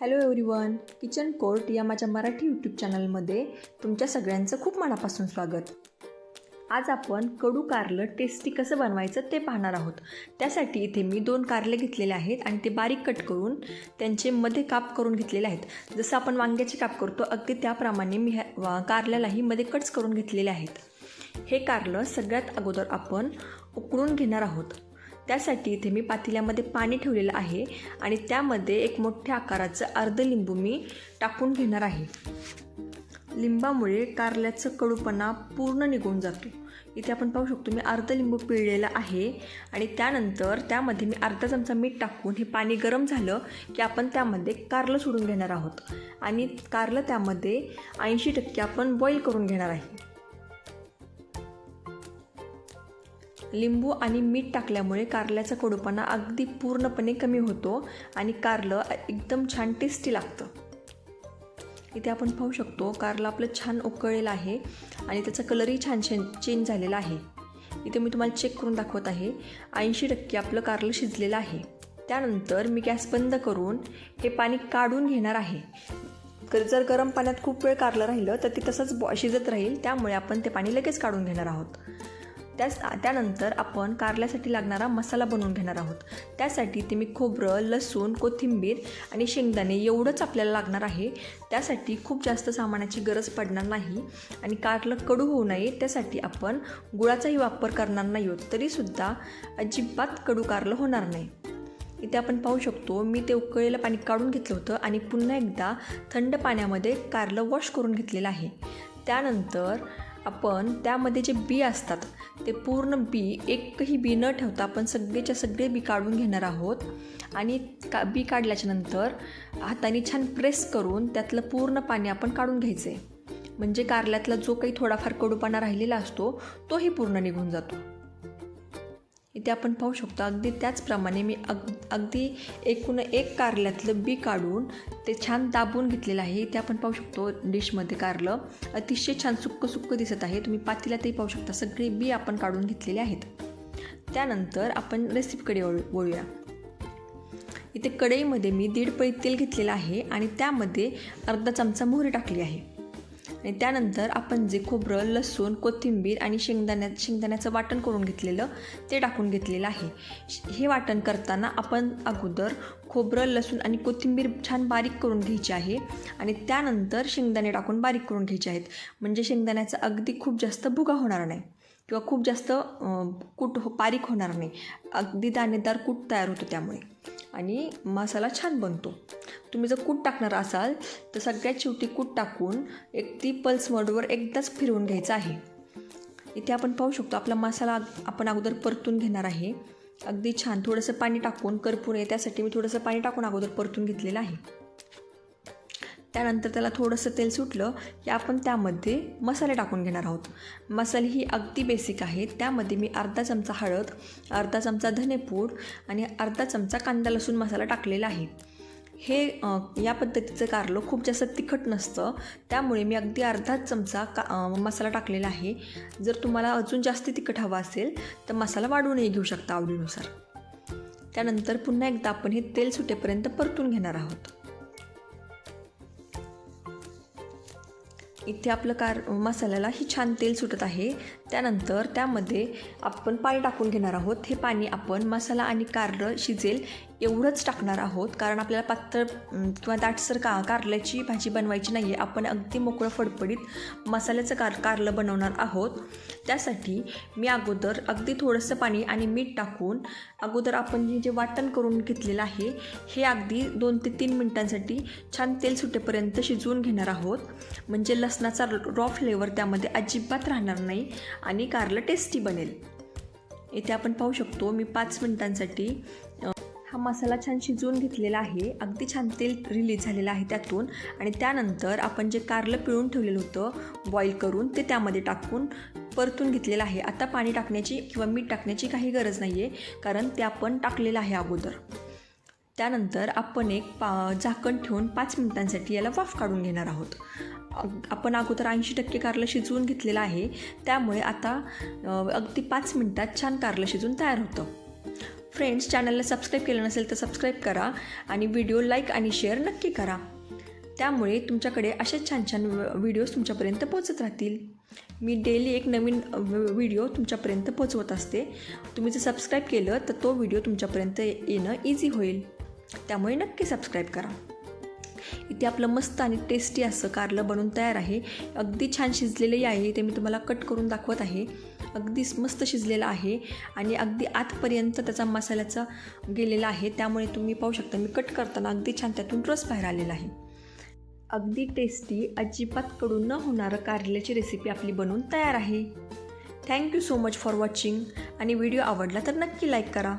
Hello everyone kitchen court या माझ्या Marathi YouTube चॅनलमध्ये तुमच्या सगळ्यांचं खूप मनापासून स्वागत. आज आपण कडू कारलं टेस्टी कसं बनवायचं ते पाहणार आहोत. त्यासाठी इथे मी दोन कारले घेतलेले आहेत आणि ते बारीक कट करून त्यांचे मध्ये काप करून घेतलेले आहेत. जसं आपण वांग्याचे काप करतो अगदी त्याप्रमाणे मी ह्या वा- कारल्यालाही मध्ये कट्स करून घेतलेले आहेत. हे कारलं सगळ्यात अगोदर आपण उकळून घेणार आहोत. त्यासाठी इथे मी पातेल्यामध्ये पाणी ठेवलेलं आहे आणि त्यामध्ये एक मोठ्या आकाराचं अर्ध लिंबू मी टाकून घेणार आहे. लिंबामुळे कारल्याचं कडूपणा पूर्ण निघून जातो. इथे आपण पाहू शकतो मी अर्ध लिंबू पिळलेला आहे आणि त्यानंतर त्यामध्ये मी अर्धा चमचा मीठ टाकून हे पाणी गरम झालं की आपण त्यामध्ये कारलं सोडून घेणार आहोत. आणि कारलं त्यामध्ये ऐंशी टक्के आपण बॉईल करून घेणार आहे. लिंबू आणि मीठ टाकल्यामुळे कारल्याचा कडूपणा अगदी पूर्णपणे कमी होतो आणि कारलं एकदम छान टेस्टी लागतं. इथे आपण पाहू शकतो कारलं आपलं छान उकळलेलं आहे आणि त्याचा कलरही छान छान चेंज झालेला आहे. इथे मी तुम्हाला चेक करून दाखवत आहे. ऐंशी टक्के आपलं कारलं शिजलेलं आहे. त्यानंतर मी गॅस बंद करून हे पाणी काढून घेणार आहे. जर गरम पाण्यात खूप वेळ कारलं राहिलं तर ते तसंच बॉ शिजत राहील. त्यामुळे आपण ते पाणी लगेच काढून घेणार आहोत. त्याच त्यानंतर आपण कारल्यासाठी लागणारा मसाला बनवून घेणार आहोत. त्यासाठी ते मी खोबरं लसूण कोथिंबीर आणि शेंगदाणे एवढंच आपल्याला लागणार आहे. त्यासाठी खूप जास्त सामानाची गरज पडणार नाही आणि कारलं कडू होऊ नये. त्यासाठी आपण गुळाचाही वापर करणार नाही आहोत. तरीसुद्धा अजिबात कडू कारलं होणार नाही. इथे आपण पाहू शकतो मी ते उकळलेलं पाणी काढून घेतलं होतं आणि पुन्हा एकदा थंड पाण्यामध्ये कारलं वॉश करून घेतलेलं आहे. त्यानंतर आपण त्यामध्ये जे बी असतात ते पूर्ण बी एकही बी न ठेवता आपण सगळेच्या सगळे बी काढून घेणार आहोत. आणि का बी काढल्याच्या नंतर हाताने छान प्रेस करून त्यातलं पूर्ण पाणी आपण काढून घ्यायचं आहे म्हणजे कारल्यातला जो काही थोडाफार कडूपणा राहिलेला असतो तोही पूर्ण निघून जातो. इथे आपण पाहू शकतो अगदी त्याचप्रमाणे मी अग अगदी एकूण एक कारल्यातलं बी काढून ते छान दाबून घेतलेलं आहे. इथे आपण पाहू शकतो डिशमध्ये कारलं. अतिशय छान सुक्क सुक्क दिसत आहे. तुम्ही पातेल्यातही पाहू शकता. सगळी बी आपण काढून घेतलेले आहेत. त्यानंतर आपण रेसिपीकडे वळू वळूया. इथे कढईमध्ये मी दीड पळी तेल घेतलेलं आहे आणि त्यामध्ये अर्धा चमचा मोहरी टाकली आहे. आणि त्यानंतर आपण जे खोबरं लसूण कोथिंबीर आणि शेंगदाण्या शेंगदाण्याचं वाटण करून घेतलेलं ते टाकून घेतलेलं आहे. हे वाटण करताना आपण अगोदर खोबरं लसूण आणि कोथिंबीर छान बारीक करून घ्यायची आहे. आणि त्यानंतर शेंगदाणे टाकून बारीक करून घ्यायचे आहेत. म्हणजे शेंगदाण्याचा अगदी खूप जास्त भुगा होणार नाही. किंवा खूप जास्त कूट हो बारीक होणार नाही. अगदी दाणेदार कूट तयार होतो त्यामुळे. आणि मसाला छान बनतो. तुम्ही जर कूट टाकणार असाल तर सगळ्यात शेवटी कूट टाकून एक ती पल्स मोडवर एकदाच फिरवून घ्यायचं आहे. इथे आपण पाहू शकतो आपला मसाला आपण अगोदर परतून घेणार आहे. अगदी छान थोडंसं पाणी टाकून करपून नये त्यासाठी मी थोडंसं पाणी टाकून अगोदर परतून घेतलेलं आहे. त्यानंतर त्याला थोडंसं तेल सुटलं की आपण त्यामध्ये मसाले टाकून घेणार आहोत. मसाले ही अगदी बेसिक आहेत. त्यामध्ये मी अर्धा चमचा हळद अर्धा चमचा धनेपूड आणि अर्धा चमचा कांदा लसूण मसाला टाकलेला आहे. हे या पद्धतीचं कारलं खूप जास्त तिखट नसतं. त्यामुळे मी अगदी अर्धा चमचा का मसाला टाकलेला आहे. जर तुम्हाला अजून जास्त तिखट हवा असेल तर मसाला वाढवूनही घेऊ शकता आवडीनुसार. त्यानंतर पुन्हा एकदा आपण हे तेल सुटेपर्यंत परतून घेणार आहोत. इथे आपलं कार मसाल्याला ही छान तेल सुटत आहे. त्यानंतर त्यामध्ये आपण पाणी टाकून घेणार आहोत. हे पाणी आपण मसाला आणि कारलं शिजेल एवढंच टाकणार आहोत. कारण आपल्याला पातळ किंवा दाटसर का कारल्याची भाजी बनवायची नाही आहे आपण अगदी मोकळं फडफडीत मसाल्याचं कार कारलं बनवणार आहोत. त्यासाठी मी अगोदर अगदी थोडंसं पाणी आणि मीठ टाकून अगोदर आपण जे जे वाटण करून घेतलेलं आहे हे अगदी दोन ते तीन मिनटांसाठी छान तेल सुटेपर्यंत शिजवून घेणार आहोत. म्हणजे लसणाचा रॉ फ्लेवर त्यामध्ये अजिबात राहणार नाही. आणि कारलं टेस्टी बनेल. इथे आपण पाहू शकतो मी पाच मिनिटांसाठी हा मसाला छान शिजवून घेतलेला आहे. अगदी छान तेल रिलीज झालेलं आहे त्यातून. आणि त्यानंतर आपण जे कारलं पिळून ठेवलेलं होतं बॉईल करून ते त्यामध्ये टाकून परतून घेतलेलं आहे. आता पाणी टाकण्याची किंवा मीठ टाकण्याची काही गरज नाही आहे कारण ते आपण टाकलेलं आहे अगोदर. त्यानंतर आपण एक पा झाकण ठेवून पाच मिनिटांसाठी याला वाफ काढून घेणार आहोत. आपण अगोदर ऐंशी टक्के कारलं शिजवून घेतलेलं आहे. त्यामुळे आता अगदी पाच मिनटात छान कारलं शिजून तयार होतं. फ्रेंड्स चॅनलला सबस्क्राईब केलं नसेल तर सबस्क्राईब करा आणि व्हिडिओ लाईक आणि शेअर नक्की करा. त्यामुळे तुमच्याकडे असेच छान छान व्हिडिओज तुमच्यापर्यंत पोचत राहतील. मी डेली एक नवीन व्हिडिओ तुमच्यापर्यंत पोचवत असते. तुम्ही जर सबस्क्राईब केलं तर तो व्हिडिओ तुमच्यापर्यंत येणं इझी होईल. त्यामुळे नक्की सबस्क्राईब करा. इथे आपलं मस्त आणि टेस्टी असं कारलं बनवून तयार आहे. अगदी छान शिजलेलंही आहे. ते मी तुम्हाला कट करून दाखवत आहे. अगदी मस्त शिजलेलं आहे. आणि अगदी आतपर्यंत त्याचा मसाल्याचा गेलेला आहे. त्यामुळे तुम्ही पाहू शकता मी कट करताना अगदी छान त्यातून रस बाहेर आलेला आहे. अगदी टेस्टी अजिबात कडून न होणारं कारल्याची रेसिपी आपली बनवून तयार आहे. Thank you so much for watching आणि व्हिडिओ आवडला तर नक्की लाईक करा.